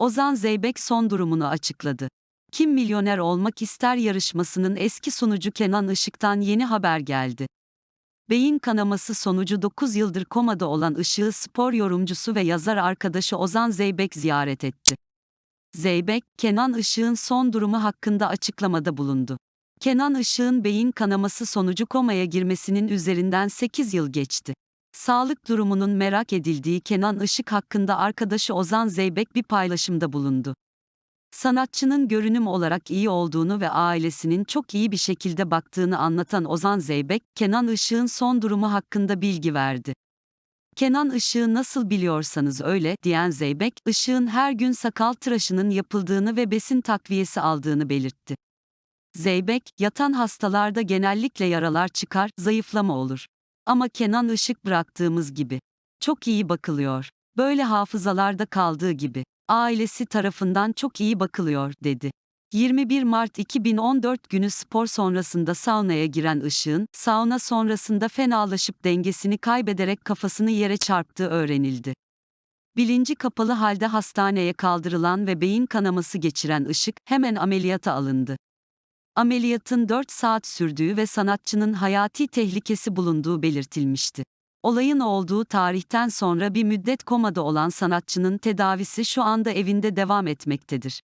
Ozan Zeybek son durumunu açıkladı. Kim Milyoner Olmak İster yarışmasının eski sunucu Kenan Işık'tan yeni haber geldi. Beyin kanaması sonucu 9 yıldır komada olan Işık'ı spor yorumcusu ve yazar arkadaşı Ozan Zeybek ziyaret etti. Zeybek, Kenan Işık'ın son durumu hakkında açıklamada bulundu. Kenan Işık'ın beyin kanaması sonucu komaya girmesinin üzerinden 8 yıl geçti. Sağlık durumunun merak edildiği Kenan Işık hakkında arkadaşı Ozan Zeybek bir paylaşımda bulundu. Sanatçının görünüm olarak iyi olduğunu ve ailesinin çok iyi bir şekilde baktığını anlatan Ozan Zeybek, Kenan Işık'ın son durumu hakkında bilgi verdi. Kenan Işık'ı nasıl biliyorsanız öyle, diyen Zeybek, Işık'ın her gün sakal tıraşının yapıldığını ve besin takviyesi aldığını belirtti. Zeybek, yatan hastalarda genellikle yaralar çıkar, zayıflama olur. Ama Kenan Işık bıraktığımız gibi. Çok iyi bakılıyor. Böyle hafızalarda kaldığı gibi. Ailesi tarafından çok iyi bakılıyor, dedi. 21 Mart 2014 günü spor sonrasında saunaya giren Işık'ın, sauna sonrasında fenalaşıp dengesini kaybederek kafasını yere çarptığı öğrenildi. Bilinci kapalı halde hastaneye kaldırılan ve beyin kanaması geçiren Işık, hemen ameliyata alındı. Ameliyatın 4 saat sürdüğü ve sanatçının hayati tehlikesi bulunduğu belirtilmişti. Olayın olduğu tarihten sonra bir müddet komada olan sanatçının tedavisi şu anda evinde devam etmektedir.